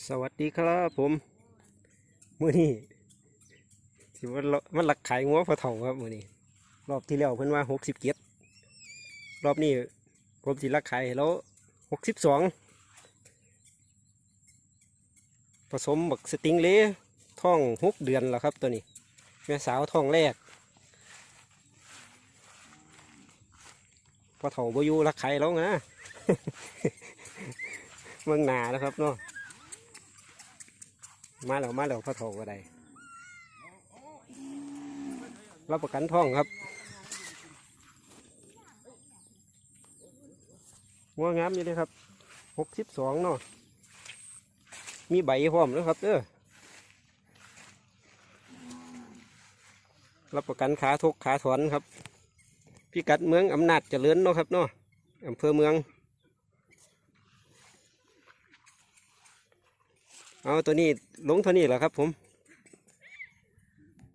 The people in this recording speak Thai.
สวัสดีครับผมมื้อนี้สิว่าเรามันหลักขายงัวพอเถ่าครับมื้อนี้ รอบที่แล้วเพิ่นว่าหกสิบเจ็ดรอบนี้ผมสิรักขายแล้วหกสิบสองผสมบักสติงเล่ท้องหกเดือนแล้วครับตัวนี้แม่สาวท้องแรกพอเถ่าบอยู่รักขายแล้วนะเมืองหนานะครับเนาะ มาแล้วมาแล้วพระโถก็ได้รับประกันท่องครับงัวงามอยู่เลยครับหกสิบสองเนาะมีใบพร้อมนะครับเด้อรับประกันขาทุกขาถอนครับ พิกัดเมืองอำนาจเจริญเนาะครับเนาะอำเภอเมือง เอาตัวนี้ลงเท่านี้แหละครับผม